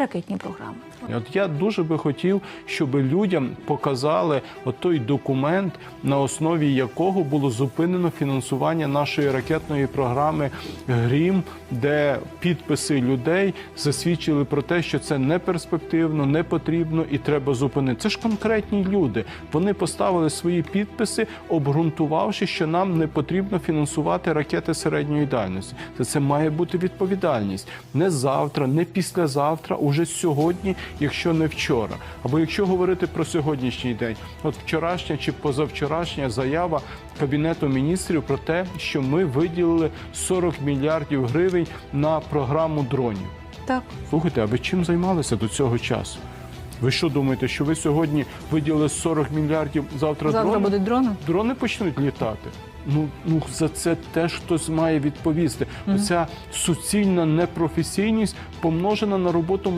ракетні програми. От я дуже би хотів, щоб людям показали той документ, на основі якого було зупинено фінансування нашої ракетної програми Грім, де підписи людей засвідчили про те, що це не перспективно, не потрібно і треба зупинити. Це ж конкретні люди. Вони поставили свої підписи, обґрунтувавши, що нам не потрібно фінансувати ракети середньої дальності. За це має бути відповідальність не завтра, не післязавтра, уже сьогодні, якщо не вчора. Або якщо говорити про сьогоднішній день, от вчорашня чи позавчорашня заява Кабінету міністрів про те, що ми виділили 40 мільярдів гривень на програму дронів. Так, Слухайте, а ви чим займалися до цього часу? Ви що думаєте, що ви сьогодні виділили 40 мільярдів завтра, завтра дрони? будуть дрони. дрони почнуть літати. Ну, ну за це теж хтось має відповісти. Оця суцільна непрофесійність помножена на роботу